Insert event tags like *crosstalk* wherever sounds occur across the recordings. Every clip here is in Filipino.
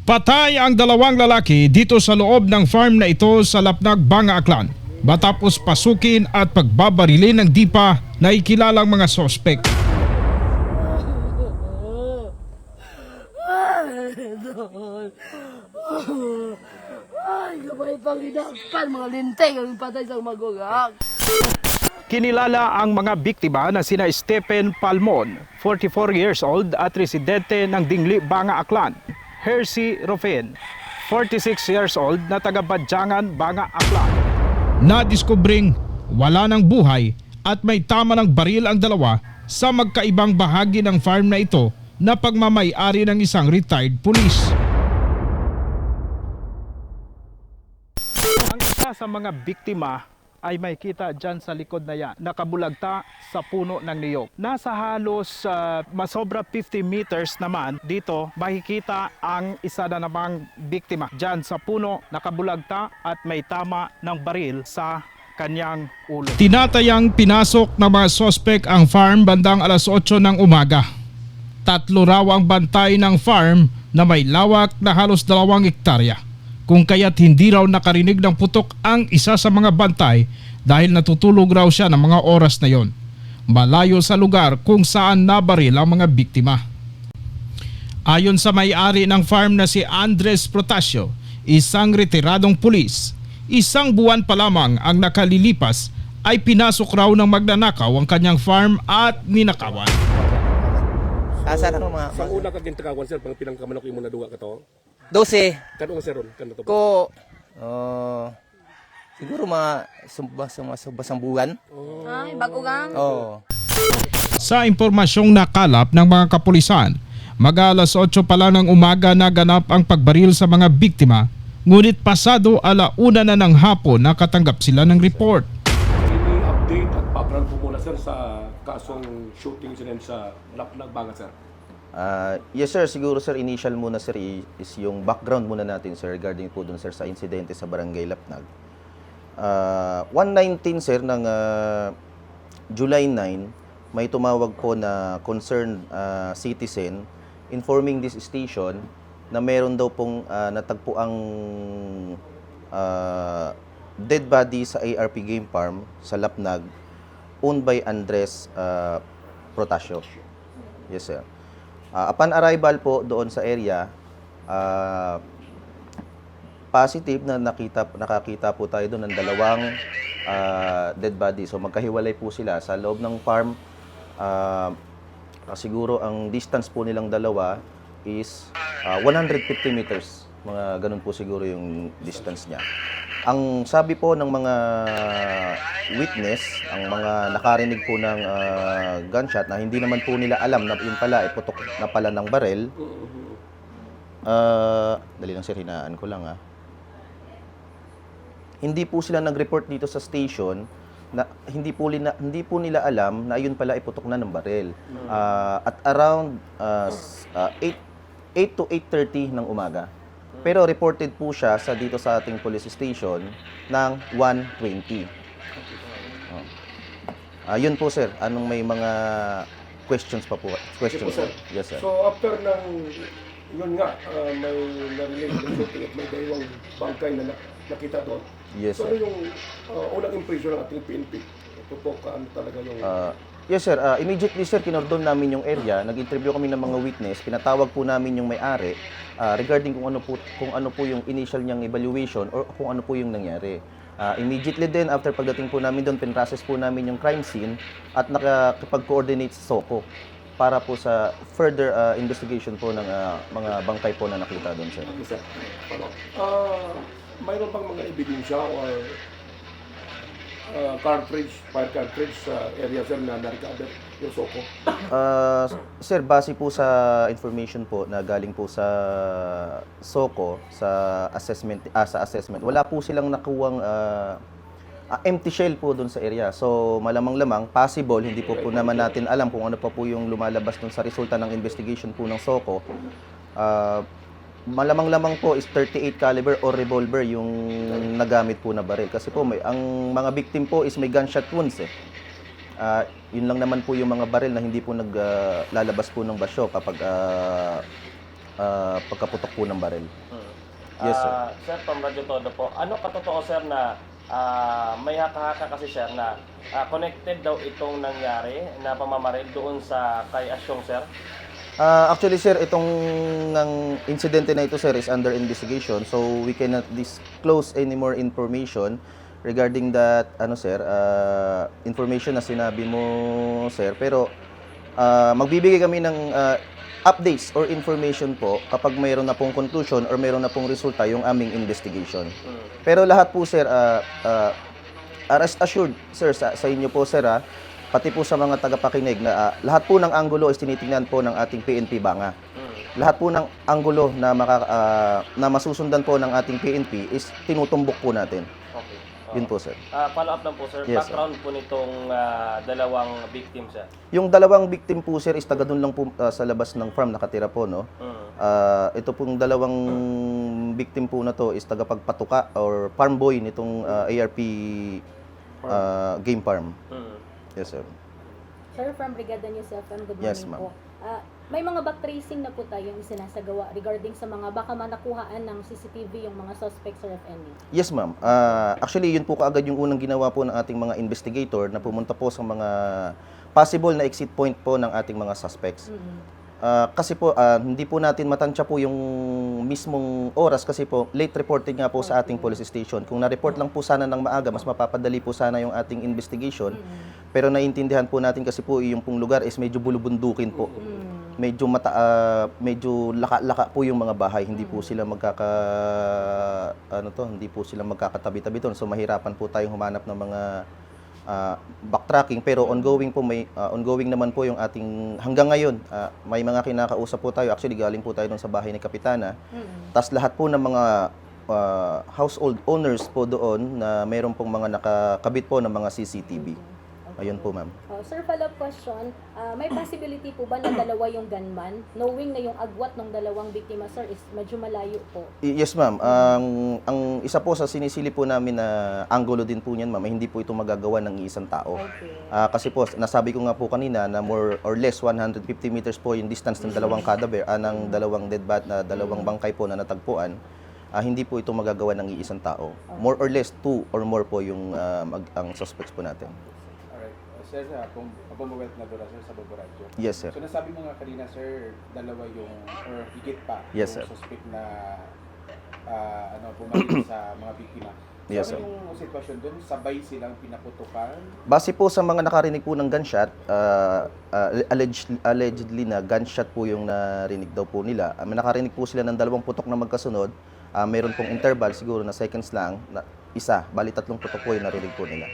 Patay ang dalawang lalaki dito sa loob ng farm na ito sa Lapnag, Banga, Aklan. Matapos pasukin at pagbabarilin ng dipa na ikilalang mga sospek. Kinilala ang mga biktima na sina Stephen Palmon, 44 years old at residente ng Dingli, Banga, Aklan. Hershey Rofin, 46 years old na taga Badyangan, Banga, Aklan. Nadiskubring wala ng buhay at may tama ng baril ang dalawa sa magkaibang bahagi ng farm na ito na pagmamayari ng isang retired police. Ang isa sa mga biktima ay may kita dyan sa likod na yan. Nakabulagta sa puno ng niyog. Nasa halos ah, masobra 50 meters naman dito makikita ang isa na namang biktima. Dyan sa puno nakabulagta at may tama ng baril sa kanyang ulo. Tinatayang pinasok ng mga sospek ang farm bandang alas 8 ng umaga. Tatlo raw ang bantay ng farm na may lawak na halos dalawang hektarya. Kung kaya't hindi raw nakarinig ng putok ang isa sa mga bantay dahil natutulog raw siya ng mga oras na yon. Malayo sa lugar kung saan nabaril ang mga biktima. Ayon sa may-ari ng farm na si Andres Protasio, isang retiradong pulis, isang buwan pa lamang ang nakalilipas ay pinasok raw ng magnanakaw ang kanyang farm at ninakawan. Asa na mga Sa una ka gintagawan sir pang pinang kamanok imo na duwa ka to. 12 Kano nga sir ron kano to. ko oh siguro mga sumba sumba sumba sambugan. Ay, bagugang. Oh. Sa impormasyong nakalap ng mga kapulisan, mag-alas 8 pa lang ng umaga naganap ang pagbaril sa mga biktima, ngunit pasado alauna na ng hapon nakatanggap sila ng report. Ini update at background po muna sir sa kasong shooting incident sa Laplag Banga sir. Ah, yes sir, siguro sir initial muna sir is yung background muna natin sir regarding po dun sir sa insidente sa Barangay Lapnag. Ah, 119 sir ng ah, July 9 may tumawag po na concerned ah, citizen informing this station na meron daw pong ah, natagpo ang ah, dead body sa ARP Game Farm sa Lapnag owned by Andres ah, Protasio. Yes sir. Ah, upon arrival po doon sa area, ah, positive na nakita nakakita po tayo doon ng dalawang ah, dead body. So magkahiwalay po sila sa loob ng farm. ah, siguro ang distance po nilang dalawa is ah, 150 meters. Mga ganun po siguro yung distance niya. Ang sabi po ng mga witness, ang mga nakarinig po ng ah, gunshot na hindi naman po nila alam na yun pala ay putok na pala ng barel. Ah, dali lang sir, hinaan ko lang ah. Hindi po sila nag-report dito sa station na hindi po nila hindi po nila alam na yun pala ay putok na ng barel. Ah, at around s- ah, 8 8 to 8:30 ng umaga. Pero reported po siya sa dito sa ating police station ng 1:20. Oh. Ah, yun po sir, anong may mga questions pa po? Questions? sir. Yes sir. So after ng yun nga ah, may narinig ng may dalawang bangkay na na- nakita doon. Yes So sir. ano yung ah, unang impression ng ating PNP? Tutok ka ano talaga yung Ah, yes sir, Ah, immediately sir, kinordon namin yung area, nag-interview kami ng mga witness, pinatawag po namin yung may-ari ah, regarding kung ano po kung ano po yung initial niyang evaluation or kung ano po yung nangyari. Ah, immediately din after pagdating po namin doon, pinrocess po namin yung crime scene at nakakipag-coordinate sa SOCO para po sa further ah, investigation po ng ah, mga bangkay po na nakita doon sir. isa. Ah, mayroon bang mga ebidensya or ah, cartridge, fire cartridge sa area sir na na-recover yung soko? Ah, sir, base po sa information po na galing po sa SOCO sa assessment ah, sa assessment. Wala po silang nakuwang ah, ah, empty shell po doon sa area. So malamang-lamang possible hindi po po naman natin alam kung ano pa po yung lumalabas doon sa resulta ng investigation po ng SOCO. Ah, malamang-lamang po is 38 caliber or revolver yung nagamit po na baril kasi po may ang mga victim po is may gunshot wounds eh. Ah, yun lang naman po yung mga baril na hindi po naglalabas po ng basyo kapag ah, ah, pagkaputok po ng baril. Yes, sir. Ah, sir, from Radyo Todo po, ano katotoo sir na ah, may haka-haka kasi sir na ah, connected daw itong nangyari na pamamaril doon sa kay Asyong sir? Ah, actually sir, itong ang insidente na ito sir is under investigation. So we cannot disclose any more information regarding that ano sir, ah, information na sinabi mo sir. Pero ah, magbibigay kami ng ah, updates or information po kapag mayroon na pong conclusion or mayroon na pong resulta yung aming investigation. Pero lahat po sir, ah, ah, rest assured sir sa, sa inyo po sir ah, pati po sa mga tagapakinig na ah, lahat po ng anggulo is tinitingnan po ng ating PNP banga. Lahat po ng anggulo na maka, ah, na masusundan po ng ating PNP is tinutumbok po natin. Okay. Yun po sir. Ah, follow up lang po sir, Yes, sir. background po nitong ah, dalawang victim sir. Yung dalawang victim po sir is taga doon lang po ah, sa labas ng farm nakatira po no. Mm. Ah, ito pong dalawang victim po na to is tagapagpatuka or farm boy nitong ah, ARP ah, game farm. Mm. Yes sir. Sir, from Brigada News FM, good morning Yes, po. Ah, may mga back tracing na po tayong sinasagawa regarding sa mga baka manakuhaan ng CCTV yung mga suspects or if any. Yes, ma'am. Ah, actually, yun po kaagad yung unang ginawa po ng ating mga investigator na pumunta po sa mga possible na exit point po ng ating mga suspects. Ah, kasi po, ah, hindi po natin matansya po yung mismong oras kasi po late reporting nga po sa ating police station. Kung na-report lang po sana ng maaga, mas mapapadali po sana yung ating investigation. Pero naiintindihan po natin kasi po yung pong lugar is medyo bulubundukin po. Medyo mata ah, medyo laka-laka po yung mga bahay, hindi po sila magkaka ano to, hindi po sila magkakatabi-tabi doon. So mahirapan po tayong humanap ng mga ah, backtracking pero ongoing po may ah, ongoing naman po yung ating hanggang ngayon ah, may mga kinakausap po tayo. Actually galing po tayo doon sa bahay ni kapitana. Tas lahat po ng mga ah, household owners po doon na mayroon pong mga nakakabit po ng mga CCTV ayun po ma'am Oh, sir, follow-up question. Ah, may possibility po ba na dalawa yung gunman? Knowing na yung agwat ng dalawang biktima, sir, is medyo malayo po. Y- Yes, ma'am. Ang ang isa po sa sinisili po namin na anggulo din po niyan, ma'am, ay hindi po ito magagawa ng isang tao. Okay. Ah, kasi po, nasabi ko nga po kanina na more or less 150 meters po yung distance ng dalawang cadaver, ah, ng dalawang dead bat na dalawang bangkay po na natagpuan. Ah, hindi po ito magagawa ng iisang tao. More or less two or more po yung ah, mag- ang suspects po natin. Uh, sir, uh, kung bumawelt na doon sir sa Baboradyo. Yes, sir. So nasabi mo nga kanina sir, dalawa yung, or higit pa, Yes, yung sir. suspect na ah, ano, pumalit *clears throat* sa mga biktima. So Yes, ano sir. yung sitwasyon doon? Sabay silang pinaputukan? Base po sa mga nakarinig po ng gunshot, ah, ah, alleged, allegedly na gunshot po yung narinig daw po nila. May nakarinig po sila ng dalawang putok na magkasunod. Ah, meron pong interval siguro na seconds lang, na isa, bali tatlong putok po yung narinig po nila.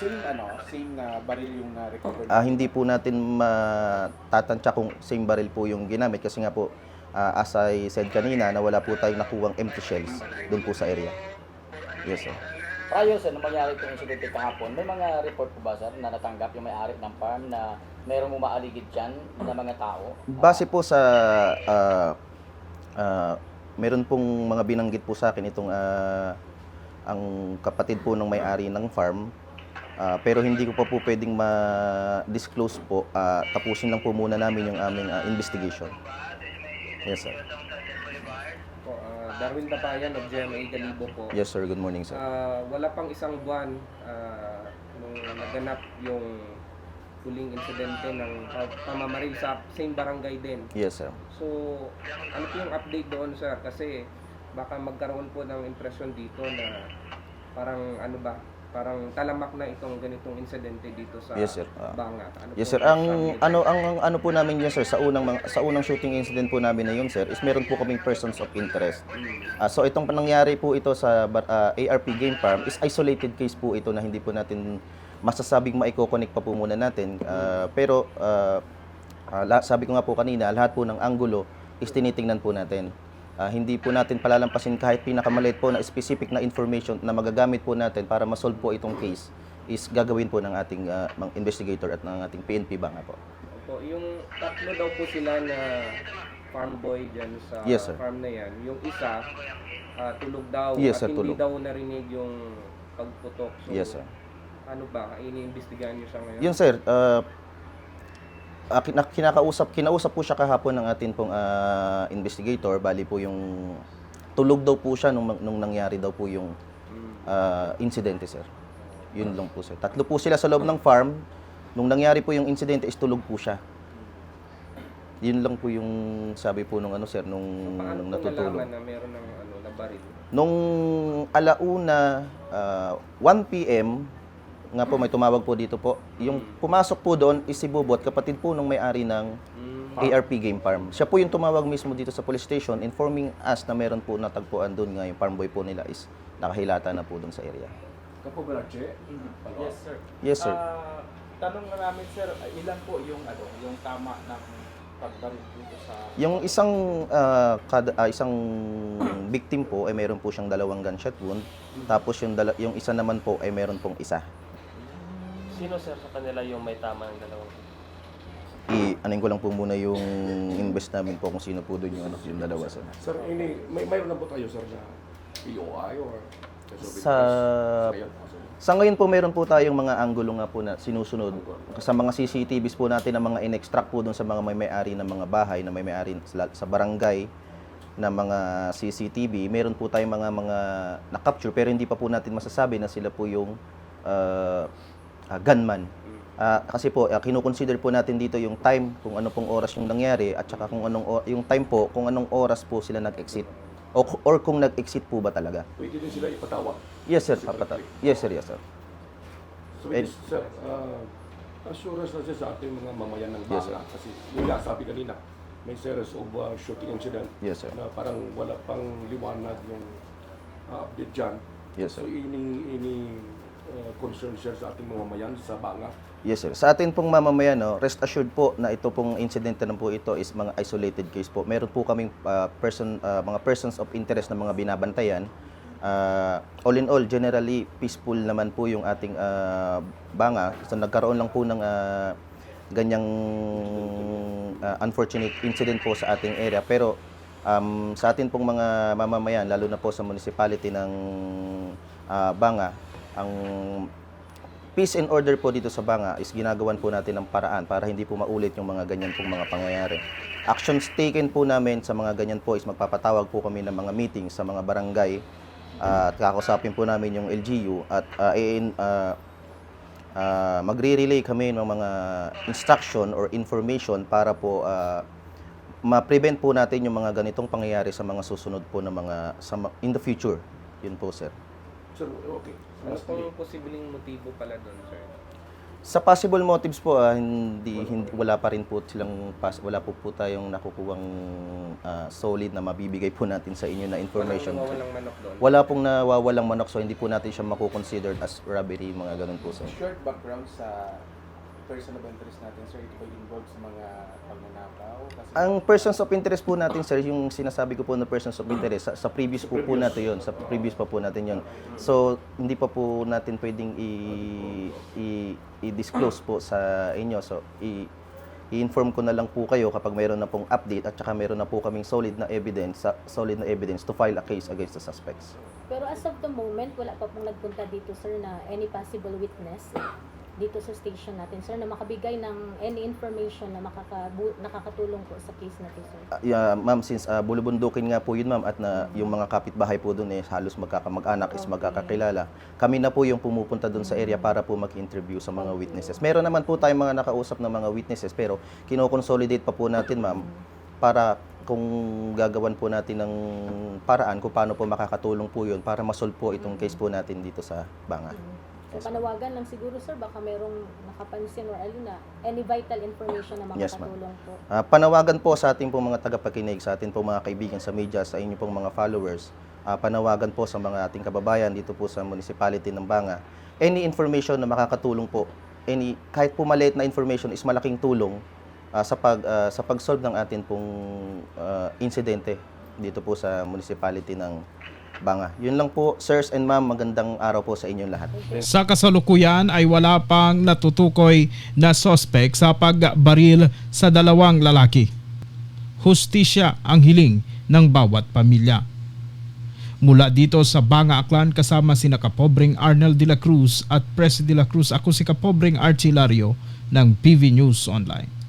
Same ano, same na baril yung na-recover. Ah, hindi po natin matatansya kung same barrel po yung ginamit kasi nga po, ah, as I said kanina, na wala po tayong nakuwang empty shells doon po sa area. Yes, sir. Prior sir, nung mangyari itong insidente kahapon, may mga report po ba sir na natanggap yung may-ari ng farm na mayroong umaaligid dyan na mga tao? Base po sa ah, ah, meron pong mga binanggit po sa akin itong ah, ang kapatid po ng may-ari ng farm. Ah, pero hindi ko pa po pwedeng ma-disclose po. Ah, tapusin lang po muna namin yung aming ah, investigation. Yes, sir. Po, Darwin Tapayan of GMA Galibo po. Yes, sir. Good morning, sir. Ah, wala pang isang buwan ah, nung naganap yung huling insidente ng pamamaril sa same barangay din. Yes, sir. So, ano po yung update doon, sir? Kasi baka magkaroon po ng impresyon dito na parang ano ba, parang talamak na itong ganitong insidente dito sa Yes, sir. Ah. Bangat. Ano Yes sir, ang ano ang, ang ano po namin yun sir sa unang mga- sa unang shooting incident po namin na yun sir is meron po kaming persons of interest. Ah, so itong panangyari po ito sa bar- ah, ARP Game Farm is isolated case po ito na hindi po natin masasabing maiko-connect pa po muna natin. Ah, pero ah, la- sabi ko nga po kanina, lahat po ng anggulo is tinitingnan po natin. Ah, hindi po natin palalampasin kahit pinakamaliit po na specific na information na magagamit po natin para ma-solve po itong case is gagawin po ng ating mga investigator at ng ating PNP banga po. Opo, yung tatlo daw po sila na farm boy dyan sa Yes, sir. farm na yan. Yung isa, ah, tulog daw Yes, at sir, hindi tulog. daw narinig yung pagputok. So, Yes, sir. ano ba, iniimbestigahan niyo siya ngayon? Yun sir, ah, ah, kina- kinakausap, kinausap po siya kahapon ng atin pong ah, investigator. Bali po yung tulog daw po siya nung, nung nangyari daw po yung ah, insidente, sir. Yun lang po, sir. Tatlo po sila sa loob ng farm. Nung nangyari po yung insidente, is tulog po siya. Yun lang po yung sabi po nung ano, sir, nung, Paano nung natutulog. na meron ng ano, na baril? Nung alauna, ah, 1 p.m., nga po may tumawag po dito po. Yung pumasok po doon is si Bubot, kapatid po nung may-ari ng ARP Game Farm. Siya po yung tumawag mismo dito sa police station informing us na meron po natagpuan doon nga yung farm boy po nila is nakahilata na po doon sa area. Kapo Balache? Yes, sir. Yes, sir. Ah, tanong na namin, sir, ilan po yung ano, yung tama ng pagbaril dito sa Yung isang ah, kada- ah, isang victim po ay meron po siyang dalawang gunshot wound. Tapos yung dala- yung isa naman po ay meron pong isa. Sino sir sa kanila yung may tama ng dalawang? I anin ko lang po muna yung invest namin po kung sino po doon yung ano, yung dalawa sir. Sir, ini, may mayroon na po tayo, sir, na POI or Sa Sa ngayon po meron po tayong mga anggulo nga po na sinusunod sa mga CCTVs po natin na mga in-extract po doon sa mga may may-ari ng mga bahay na may may-ari sa, sa barangay na mga CCTV. Meron po tayong mga mga na-capture pero hindi pa po natin masasabi na sila po yung uh, uh, gunman. Ah, kasi po uh, kinukonsider po natin dito yung time kung ano pong oras yung nangyari at saka kung anong yung time po kung anong oras po sila nag-exit o, or kung nag-exit po ba talaga. Pwede din sila ipatawag. Yes sir, papata. Yes sir, yes sir. So, it is, sir, uh, assurance na siya sa ating mga mamayan ng Yes, banga. Kasi yung sabi kanina, may series of uh, shooting incident Yes sir. na parang wala pang liwanag yung uh, update dyan. Yes So, sir. ini, ini uh, concern siya sa ating mga mamayan sa banga. Yes sir. Sa atin pong mamamayan, no, rest assured po na ito pong incident na po ito is mga isolated case po. Meron po kaming ah, person ah, mga persons of interest na mga binabantayan. Ah, all in all, generally peaceful naman po yung ating ah, banga. So nagkaroon lang po ng ah, ganyang ah, unfortunate incident po sa ating area. Pero um, sa atin pong mga mamamayan, lalo na po sa municipality ng ah, Banga, ang peace and order po dito sa Banga is ginagawan po natin ng paraan para hindi po maulit yung mga ganyan pong mga pangyayari. Actions taken po namin sa mga ganyan po is magpapatawag po kami ng mga meeting sa mga barangay ah, at kakausapin po namin yung LGU at i- ah, ah, magre-relay kami ng mga instruction or information para po ah, ma-prevent po natin yung mga ganitong pangyayari sa mga susunod po na mga sa, in the future. Yun po, sir. Sir, okay. Ano pong posibleng motibo pala doon, sir? Sa possible motives po, ah, hindi, hindi wala pa rin po silang pas, wala po po tayong nakukuwang ah, solid na mabibigay po natin sa inyo na information. Walang nawawalang manok doon. Wala pong nawawalang manok so hindi po natin siya makukonsidered as robbery, mga ganun po sir. Short background sa person of interest natin, sir. Ito ba involved sa mga pagnanakaw? Kasi Ang persons of interest po natin sir, yung sinasabi ko po na persons of interest, sa, sa previous po po natin yon, sa previous pa po natin yon. So hindi pa po natin pwedeng i, i, i-disclose po sa inyo. So i, i-inform ko na lang po kayo kapag mayroon na pong update at saka mayroon na po kaming solid na evidence, sa- solid na evidence to file a case against the suspects. Pero as of the moment, wala pa pong nagpunta dito, sir, na any possible witness dito sa station natin, sir, na makabigay ng any information na makakabu- nakakatulong po sa case natin, sir. Ah, yeah, ma'am, since uh, bulubundukin nga po yun, ma'am, at na yung mga kapitbahay po doon eh, halos magkakamag-anak is magkakakilala. Kami na po yung pumupunta doon sa area para po mag-interview sa mga witnesses. Meron naman po tayong mga nakausap ng mga witnesses, pero kinoconsolidate pa po natin, ma'am, para kung gagawan po natin ng paraan kung paano po makakatulong po yun para masolve po itong case po natin dito sa Banga. So, panawagan lang siguro, sir, baka merong nakapansin or alin na any vital information na Yes, ma'am. makakatulong po. Ah, panawagan po sa ating pong mga tagapakinig, sa ating pong mga kaibigan sa media, sa inyo pong mga followers. Ah, panawagan po sa mga ating kababayan dito po sa municipality ng Banga. Any information na makakatulong po, any kahit po maliit na information is malaking tulong ah, sa pag ah, sa pag-solve ng atin pong ah, insidente dito po sa municipality ng Banga. Yun lang po, sirs and ma'am, magandang araw po sa inyong lahat. Sa kasalukuyan ay wala pang natutukoy na sospek sa pagbaril sa dalawang lalaki. Hustisya ang hiling ng bawat pamilya. Mula dito sa Banga Aklan kasama si Nakapobreng Arnel de la Cruz at Pres de la Cruz ako si Kapobreng Archilario ng PV News Online.